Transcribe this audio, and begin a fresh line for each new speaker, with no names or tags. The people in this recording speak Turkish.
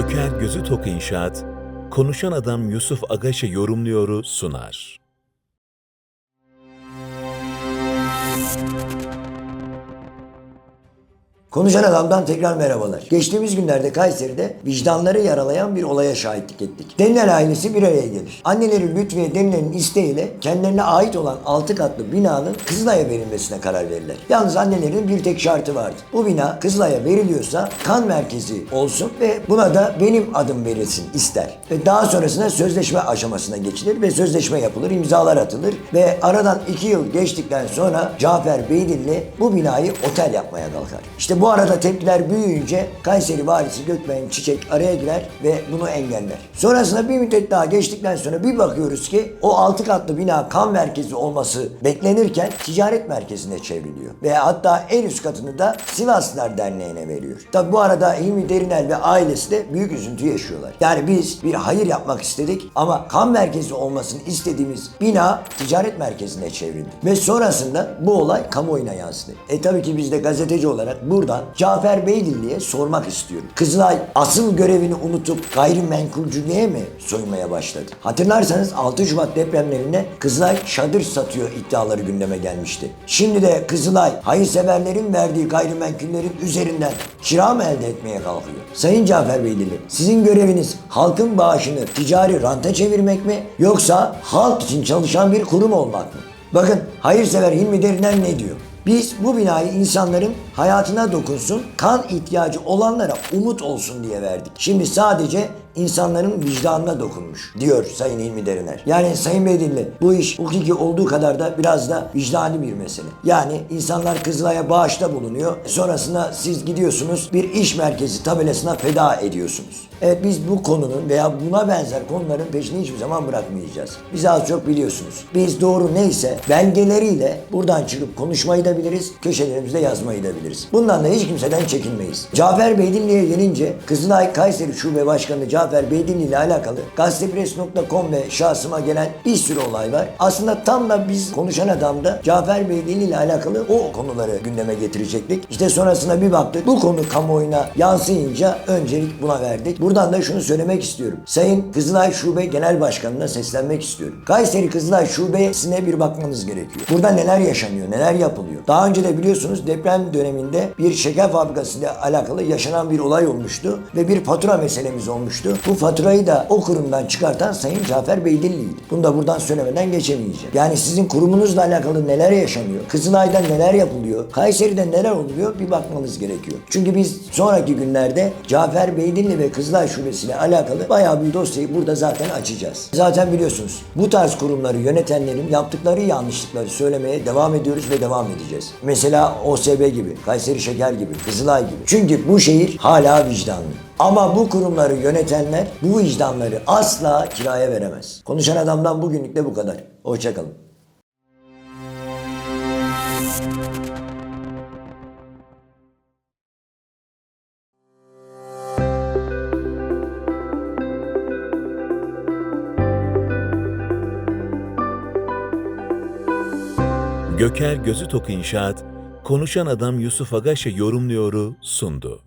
Göker Gözü Tok İnşaat, Konuşan Adam Yusuf Agaş'ı yorumluyoru sunar.
Konuşan adamdan tekrar merhabalar. Geçtiğimiz günlerde Kayseri'de vicdanları yaralayan bir olaya şahitlik ettik. Denilen ailesi bir araya gelir. Anneleri Lütfiye Denilen'in isteğiyle kendilerine ait olan 6 katlı binanın Kızılay'a verilmesine karar verirler. Yalnız annelerin bir tek şartı vardı. Bu bina Kızılay'a veriliyorsa kan merkezi olsun ve buna da benim adım verilsin ister. Ve daha sonrasında sözleşme aşamasına geçilir ve sözleşme yapılır, imzalar atılır ve aradan 2 yıl geçtikten sonra Cafer Beydilli bu binayı otel yapmaya kalkar. İşte bu arada tepkiler büyüyünce Kayseri valisi Gökmen Çiçek araya girer ve bunu engeller. Sonrasında bir müddet daha geçtikten sonra bir bakıyoruz ki o 6 katlı bina kan merkezi olması beklenirken ticaret merkezine çevriliyor. Ve hatta en üst katını da Sivaslılar Derneği'ne veriyor. Tabi bu arada Hilmi Derinel ve ailesi de büyük üzüntü yaşıyorlar. Yani biz bir hayır yapmak istedik ama kan merkezi olmasını istediğimiz bina ticaret merkezine çevrildi. Ve sonrasında bu olay kamuoyuna yansıdı. E tabii ki biz de gazeteci olarak buradan Cafer Beydilli'ye sormak istiyorum. Kızılay asıl görevini unutup gayrimenkulcülüğe mi soymaya başladı? Hatırlarsanız 6 Şubat depremlerinde Kızılay çadır satıyor iddiaları gündeme gelmişti. Şimdi de Kızılay hayırseverlerin verdiği gayrimenkullerin üzerinden kira mı elde etmeye kalkıyor? Sayın Cafer Beydilli, sizin göreviniz halkın bağışını ticari ranta çevirmek mi yoksa halk için çalışan bir kurum olmak mı? Bakın hayırsever Hilmi Deriner ne diyor? Biz bu binayı insanların hayatına dokunsun, kan ihtiyacı olanlara umut olsun diye verdik. Şimdi sadece insanların vicdanına dokunmuş diyor Sayın İlmi Deriner. Yani Sayın Beydilli bu iş hukuki olduğu kadar da biraz da vicdani bir mesele. Yani insanlar Kızılay'a bağışta bulunuyor. Sonrasında siz gidiyorsunuz bir iş merkezi tabelasına feda ediyorsunuz. Evet biz bu konunun veya buna benzer konuların peşini hiçbir zaman bırakmayacağız. Biz az çok biliyorsunuz. Biz doğru neyse belgeleriyle buradan çıkıp konuşmayı da biliriz, köşelerimizde yazmayı da biliriz. Bundan da hiç kimseden çekinmeyiz. Cafer Beydilli'ye gelince Kızılay Kayseri Şube Başkanı Cafer Beydilli ile alakalı gazetepres.com ve şahsıma gelen bir sürü olay var. Aslında tam da biz konuşan adamda Cafer Beydilli ile alakalı o konuları gündeme getirecektik. İşte sonrasında bir baktık bu konu kamuoyuna yansıyınca öncelik buna verdik. Buradan da şunu söylemek istiyorum. Sayın Kızılay Şube Genel Başkanı'na seslenmek istiyorum. Kayseri Kızılay Şubesi'ne bir bakmanız gerekiyor. Burada neler yaşanıyor, neler yapılıyor. Daha önce de biliyorsunuz deprem döneminde bir şeker fabrikası ile alakalı yaşanan bir olay olmuştu ve bir fatura meselemiz olmuştu. Bu faturayı da o kurumdan çıkartan Sayın Cafer Beydilli'ydi. Bunu da buradan söylemeden geçemeyeceğim. Yani sizin kurumunuzla alakalı neler yaşanıyor? Kızılay'da neler yapılıyor? Kayseri'de neler oluyor? Bir bakmanız gerekiyor. Çünkü biz sonraki günlerde Cafer Beydilli ve Kızılay Şubesi ile alakalı bayağı bir dosyayı burada zaten açacağız. Zaten biliyorsunuz bu tarz kurumları yönetenlerin yaptıkları yanlışlıkları söylemeye devam ediyoruz ve devam edeceğiz. Mesela OSB gibi, Kayseri Şeker gibi, Kızılay gibi. Çünkü bu şehir hala vicdanlı. Ama bu kurumları yönetenler bu vicdanları asla kiraya veremez. Konuşan adamdan bugünlük de bu kadar. Hoşçakalın.
Göker Gözü Tok İnşaat, Konuşan Adam Yusuf Agaş'ı yorumluyoru sundu.